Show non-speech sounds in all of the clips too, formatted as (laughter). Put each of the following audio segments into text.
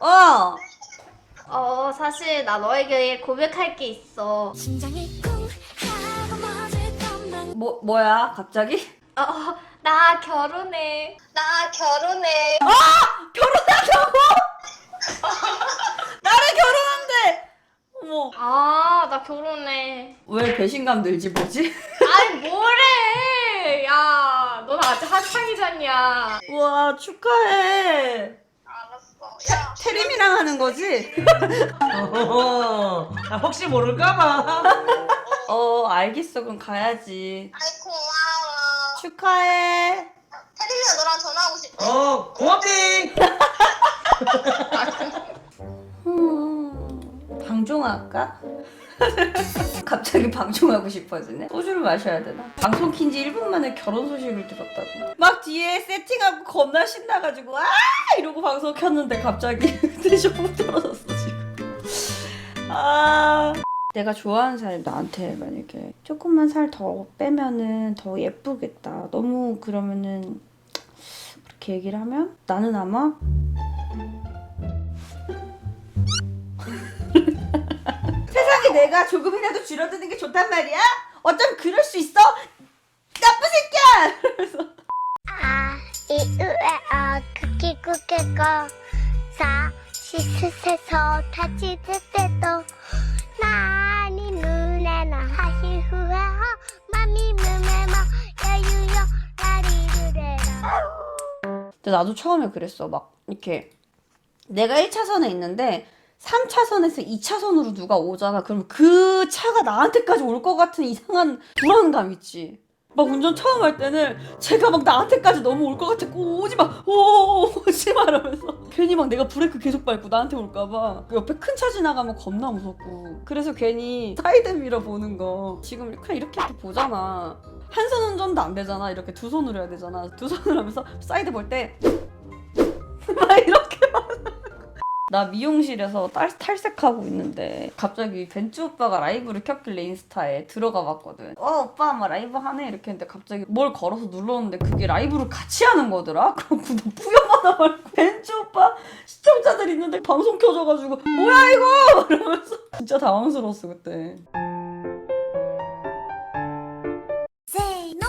어. 어, 사실 나 너에게 고백할 게 있어. 심장이 쿵 하고 멎을 것만 뭐 뭐야 갑자기? 어, 나 결혼해. 나 결혼해. 결혼한다고? (laughs) 나를 결혼한대. 어머. 아, 나 결혼해. 왜 배신감 들지 뭐지? (laughs) 아니, 뭐래. 야, 넌 아직 한창이잖냐. 우와 축하해. 야, 태림이랑 하는 거지? 어, 아, 혹시 모를까봐. 어 알겠어 그럼 가야지. 아이, 고마워. 축하해. 태림이가 너랑 전화하고 싶어. 어, 고맙디. 음, 방종할까? (laughs) 갑자기 방종하고 싶어지네. 소주를 마셔야 되나? 방송 킨 지 1분 만에 결혼 소식을 들었다고. 막 뒤에 세팅하고 겁나 신나가지고 아 이러고 방송 켰는데 갑자기 (laughs) 대쇼부 떨어졌어 지금. 아. 내가 좋아하는 사람이 나한테 만약에 조금만 살 더 빼면은 더 예쁘겠다. 너무 그러면은 그렇게 얘기를 하면 나는 아마 (laughs) 내가 조금이라도 줄어드는 게 좋단 말이야? 어쩜 그럴 수 있어? 나쁜 새끼야! 이러면서 아, 이, 으, 에, 아, 크키, 쿠케, 거, 사, 시, 스, 세, 서, 다, 치, 트, 때, 또, 나니, 눈에, 나, 하시, 후에, 허, 마미, 므메, 머, 여유요, 라리, 그래라. 근데 나도 처음에 그랬어. 막 이렇게 내가 1차선에 있는데 3차선에서 2차선으로 누가 오잖아. 그럼 그 차가 나한테까지 올 것 같은 이상한 불안감 있지. 막 운전 처음 할 때는 제가 막 나한테까지 너무 올것 같아. 오, 오지 마. 오, 오지 마. 이러면서. 괜히 막 내가 브레이크 계속 밟고 나한테 올까봐. 그 옆에 큰 차 지나가면 겁나 무섭고. 그래서 괜히 사이드 미러 보는 거. 지금 그냥 이렇게 이렇게 보잖아. 한 손 운전도 안 되잖아. 이렇게 두 손으로 해야 되잖아. 두 손으로 하면서 사이드 볼 때. (laughs) 막 이렇게 나 미용실에서 딸, 탈색하고 있는데 갑자기 벤츠 오빠가 라이브를 켰길래 인스타에 들어가 봤거든. 어 오빠 막 라이브 하네? 이렇게 했는데 갑자기 뭘 걸어서 눌렀는데 그게 라이브를 같이 하는 거더라? (laughs) 그럼 나 뿌염하다 말고 벤츠 오빠 시청자들 있는데 방송 켜져가지고 뭐야 이거? (laughs) 이러면서 진짜 당황스러웠어 그때. せーの、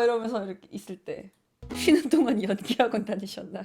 막 이러면서 이렇게 있을 때 쉬는 동안 연기학원 다니셨나